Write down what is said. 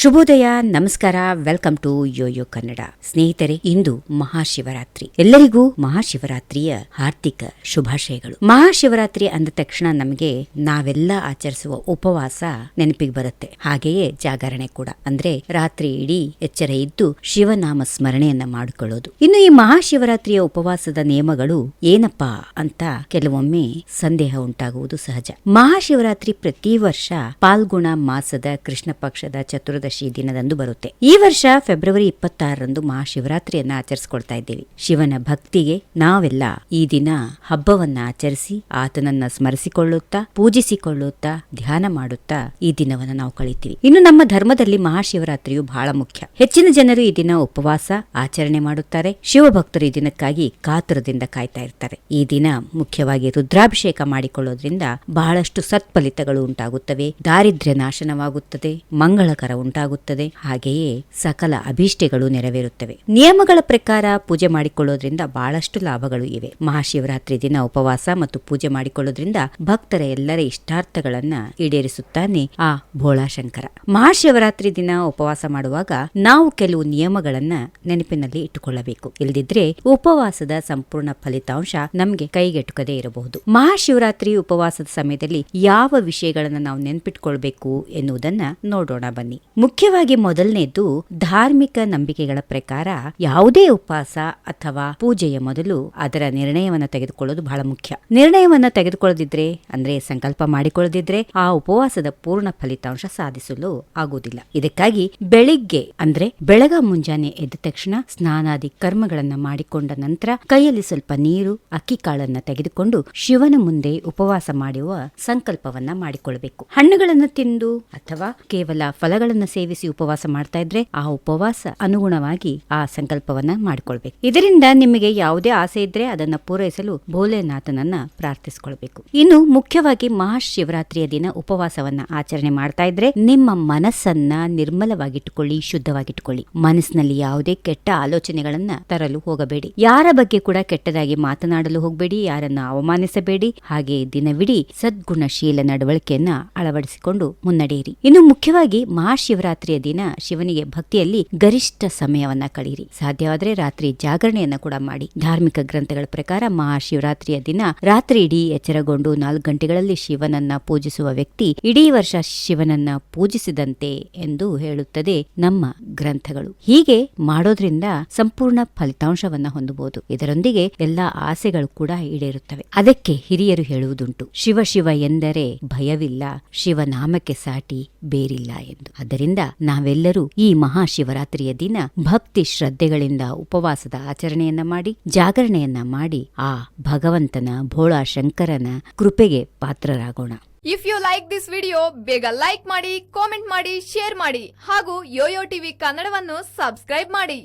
ಶುಭೋದಯ, ನಮಸ್ಕಾರ, welcome to Yoyo Kannada. ಸ್ನೇಹಿತರೆ, ಇಂದು ಮಹಾಶಿವರಾತ್ರಿ. ಎಲ್ಲರಿಗೂ ಮಹಾಶಿವರಾತ್ರಿಯ ಹಾರ್ದಿಕ ಶುಭಾಶಯಗಳು. ಮಹಾಶಿವರಾತ್ರಿ ಅಂದ ತಕ್ಷಣ ನಮಗೆ ನಾವೆಲ್ಲ ಆಚರಿಸುವ ಉಪವಾಸ ನೆನಪಿಗೆ ಬರುತ್ತೆ. ಹಾಗೆಯೇ ಜಾಗರಣೆ ಕೂಡ. ಅಂದ್ರೆ ರಾತ್ರಿ ಇಡೀ ಎಚ್ಚರ ಇದ್ದು ಶಿವನಾಮ ಸ್ಮರಣೆಯನ್ನ ಮಾಡಿಕೊಳ್ಳೋದು. ಇನ್ನು ಈ ಮಹಾಶಿವರಾತ್ರಿಯ ಉಪವಾಸದ ನಿಯಮಗಳು ಏನಪ್ಪಾ ಅಂತ ಕೆಲವೊಮ್ಮೆ ಸಂದೇಹ ಉಂಟಾಗುವುದು ಸಹಜ. ಮಹಾಶಿವರಾತ್ರಿ ಪ್ರತಿ ವರ್ಷ ಪಾಲ್ಗುಣ ಮಾಸದ ಕೃಷ್ಣ ಪಕ್ಷದ ಚತುರ್ದಶಿ ದಿನದಂದು ಬರುತ್ತೆ. ಈ ವರ್ಷ ಫೆಬ್ರವರಿ ಇಪ್ಪತ್ತಾರರಂದು ಮಹಾಶಿವರಾತ್ರಿಯನ್ನ ಆಚರಿಸಿಕೊಳ್ತಾ ಇದ್ದೇವೆ. ಶಿವನ ಭಕ್ತಿಗೆ ನಾವೆಲ್ಲ ಈ ದಿನ ಹಬ್ಬವನ್ನ ಆಚರಿಸಿ ಆತನನ್ನ ಸ್ಮರಿಸಿಕೊಳ್ಳುತ್ತಾ, ಪೂಜಿಸಿಕೊಳ್ಳುತ್ತಾ, ಧ್ಯಾನ ಮಾಡುತ್ತಾ ಈ ದಿನವನ್ನ ನಾವು ಕಳಿತೀವಿ. ಇನ್ನು ನಮ್ಮ ಧರ್ಮದಲ್ಲಿ ಮಹಾಶಿವರಾತ್ರಿಯು ಬಹಳ ಮುಖ್ಯ. ಹೆಚ್ಚಿನ ಜನರು ಈ ದಿನ ಉಪವಾಸ, ಆಚರಣೆ ಮಾಡುತ್ತಾರೆ. ಶಿವಭಕ್ತರು ಈ ದಿನಕ್ಕಾಗಿ ಕಾತುರದಿಂದ ಕಾಯ್ತಾ ಇರ್ತಾರೆ. ಈ ದಿನ ಮುಖ್ಯವಾಗಿ ರುದ್ರಾಭಿಷೇಕ ಮಾಡಿಕೊಳ್ಳೋದ್ರಿಂದ ಬಹಳಷ್ಟು ಸತ್ಫಲಿತಗಳು ಉಂಟಾಗುತ್ತವೆ. ದಾರಿದ್ರ್ಯ ನಾಶನವಾಗುತ್ತದೆ. ಮಂಗಳಕರ ಉಂಟಾಗುತ್ತದೆ. ಹಾಗೆಯೇ ಸಕಲ ಅಭಿಷ್ಠೆಗಳು ನೆರವೇರುತ್ತವೆ. ನಿಯಮಗಳ ಪ್ರಕಾರ ಪೂಜೆ ಮಾಡಿಕೊಳ್ಳೋದ್ರಿಂದ ಬಹಳಷ್ಟು ಲಾಭಗಳು ಇವೆ. ಮಹಾಶಿವರಾತ್ರಿ ದಿನ ಉಪವಾಸ ಮತ್ತು ಪೂಜೆ ಮಾಡಿಕೊಳ್ಳೋದ್ರಿಂದ ಭಕ್ತರ ಎಲ್ಲರ ಇಷ್ಟಾರ್ಥಗಳನ್ನ ಈಡೇರಿಸುತ್ತಾನೆ ಆ ಭೋಳಾಶಂಕರ. ಮಹಾಶಿವರಾತ್ರಿ ದಿನ ಉಪವಾಸ ಮಾಡುವಾಗ ನಾವು ಕೆಲವು ನಿಯಮಗಳನ್ನ ನೆನಪಿನಲ್ಲಿ ಇಟ್ಟುಕೊಳ್ಳಬೇಕು. ಇಲ್ಲದಿದ್ರೆ ಉಪವಾಸದ ಸಂಪೂರ್ಣ ಫಲಿತಾಂಶ ನಮ್ಗೆ ಕೈಗೆಟುಕದೇ ಇರಬಹುದು. ಮಹಾಶಿವರಾತ್ರಿ ಉಪವಾಸದ ಸಮಯದಲ್ಲಿ ಯಾವ ವಿಷಯಗಳನ್ನ ನಾವು ನೆನಪಿಟ್ಕೊಳ್ಬೇಕು ಎನ್ನುವುದನ್ನ ನೋಡೋಣ ಬನ್ನಿ. ಮುಖ್ಯವಾಗಿ ಮೊದಲನೇದು ಧಾರ್ಮಿಕ ನಂಬಿಕೆಗಳ ಪ್ರಕಾರ ಯಾವುದೇ ಉಪವಾಸ ಅಥವಾ ಪೂಜೆಯ ಮೊದಲು ಅದರ ನಿರ್ಣಯವನ್ನ ತೆಗೆದುಕೊಳ್ಳೋದು ಬಹಳ ಮುಖ್ಯ. ನಿರ್ಣಯವನ್ನ ತೆಗೆದುಕೊಳ್ಳದಿದ್ರೆ, ಅಂದ್ರೆ ಸಂಕಲ್ಪ ಮಾಡಿಕೊಳ್ಳದಿದ್ರೆ ಆ ಉಪವಾಸದ ಪೂರ್ಣ ಫಲಿತಾಂಶ ಸಾಧಿಸಲು ಆಗುವುದಿಲ್ಲ. ಇದಕ್ಕಾಗಿ ಬೆಳಿಗ್ಗೆ, ಅಂದ್ರೆ ಬೆಳಗ ಮುಂಜಾನೆ ಎದ್ದ ತಕ್ಷಣ ಸ್ನಾನಾದಿ ಕರ್ಮಗಳನ್ನು ಮಾಡಿಕೊಂಡ ನಂತರ ಕೈಯಲ್ಲಿ ಸ್ವಲ್ಪ ನೀರು, ಅಕ್ಕಿ ಕಾಳನ್ನ ತೆಗೆದುಕೊಂಡು ಶಿವನ ಮುಂದೆ ಉಪವಾಸ ಮಾಡುವ ಸಂಕಲ್ಪವನ್ನ ಮಾಡಿಕೊಳ್ಳಬೇಕು. ಹಣ್ಣುಗಳನ್ನು ತಿಂದು ಅಥವಾ ಕೇವಲ ಫಲಗಳನ್ನ ಸೇವಿಸಿ ಉಪವಾಸ ಮಾಡ್ತಾ ಇದ್ರೆ ಆ ಉಪವಾಸ ಅನುಗುಣವಾಗಿ ಆ ಸಂಕಲ್ಪವನ್ನ ಮಾಡಿಕೊಳ್ಬೇಕು. ಇದರಿಂದ ನಿಮಗೆ ಯಾವುದೇ ಆಸೆ ಇದ್ರೆ ಅದನ್ನ ಪೂರೈಸಲು ಭೋಲೆನಾಥನನ್ನ ಪ್ರಾರ್ಥಿಸಿಕೊಳ್ಬೇಕು. ಇನ್ನು ಮುಖ್ಯವಾಗಿ ಮಹಾಶಿವರಾತ್ರಿಯ ದಿನ ಉಪವಾಸವನ್ನ ಆಚರಣೆ ಮಾಡ್ತಾ ಇದ್ರೆ ನಿಮ್ಮ ಮನಸ್ಸನ್ನ ನಿರ್ಮಲವಾಗಿಟ್ಟುಕೊಳ್ಳಿ, ಶುದ್ಧವಾಗಿಟ್ಟುಕೊಳ್ಳಿ. ಮನಸ್ಸಿನಲ್ಲಿ ಯಾವುದೇ ಕೆಟ್ಟ ಆಲೋಚನೆಗಳನ್ನ ತರಲು ಹೋಗಬೇಡಿ. ಯಾರ ಬಗ್ಗೆ ಕೂಡ ಕೆಟ್ಟದಾಗಿ ಮಾತನಾಡಲು ಹೋಗಬೇಡಿ, ಯಾರನ್ನ ಅವಮಾನಿಸಬೇಡಿ. ಹಾಗೆ ದಿನವಿಡೀ ಸದ್ಗುಣಶೀಲ ನಡವಳಿಕೆಯನ್ನ ಅಳವಡಿಸಿಕೊಂಡು ಮುನ್ನಡೆಯಿರಿ. ಇನ್ನು ಮುಖ್ಯವಾಗಿ ಮಹಾಶಿವರಾತ್ರಿಯ ದಿನ ಶಿವನಿಗೆ ಭಕ್ತಿಯಲ್ಲಿ ಗರಿಷ್ಠ ಸಮಯವನ್ನ ಕಳೆಯಿರಿ ಸಾಧ್ಯವಾದರೆ ರಾತ್ರಿ ಜಾಗರಣೆಯನ್ನ ಕೂಡ ಮಾಡಿ. ಧಾರ್ಮಿಕ ಗ್ರಂಥಗಳ ಪ್ರಕಾರ ಮಹಾಶಿವರಾತ್ರಿಯ ದಿನ ರಾತ್ರಿ ಇಡೀ ಎಚ್ಚರಗೊಂಡು ನಾಲ್ಕು ಗಂಟೆಗಳಲ್ಲಿ ಶಿವನನ್ನ ಪೂಜಿಸುವ ವ್ಯಕ್ತಿ ಇಡೀ ವರ್ಷ ಶಿವನನ್ನ ಪೂಜಿಸಿದಂತೆ ಎಂದು ಹೇಳುತ್ತದೆ ನಮ್ಮ ಗ್ರಂಥಗಳು. ಹೀಗೆ ಮಾಡೋದ್ರಿಂದ ಸಂಪೂರ್ಣ ಫಲಿತಾಂಶವನ್ನ ಹೊಂದಬಹುದು. ಇದರೊಂದಿಗೆ ಎಲ್ಲಾ ಆಸೆಗಳು ಕೂಡ ಈಡೇರುತ್ತವೆ. ಅದಕ್ಕೆ ಹಿರಿಯರು ಹೇಳುವುದುಂಟು. ಶಿವ ಶಿವ ಎಂದರೆ ಭಯವಿಲ್ಲ. ಶಿವನಾಮಕ್ಕೆ ಸಾಟಿ ಬೇರಿಲ್ಲ ಎಂದು. ಆದ್ದರಿಂದ ನಾವೆಲ್ಲರೂ ಈ ಮಹಾಶಿವರಾತ್ರಿಯ ದಿನ ಭಕ್ತಿ ಶ್ರದ್ಧೆಗಳಿಂದ ಉಪವಾಸದ ಆಚರಣೆಯನ್ನ ಮಾಡಿ, ಜಾಗರಣೆಯನ್ನ ಮಾಡಿ ಆ ಭಗವಂತನ ಭೋಳಾ ಶಂಕರನ ಕೃಪೆಗೆ ಪಾತ್ರರಾಗೋಣ. If you like this video ಬೇಗ ಲೈಕ್ ಮಾಡಿ ಕಾಮೆಂಟ್ ಮಾಡಿ ಶೇರ್ ಮಾಡಿ ಹಾಗೂ ಯೋಯೋ ಟಿವಿ ಕನ್ನಡವನ್ನು ಸಬ್ಸ್ಕ್ರೈಬ್ ಮಾಡಿ.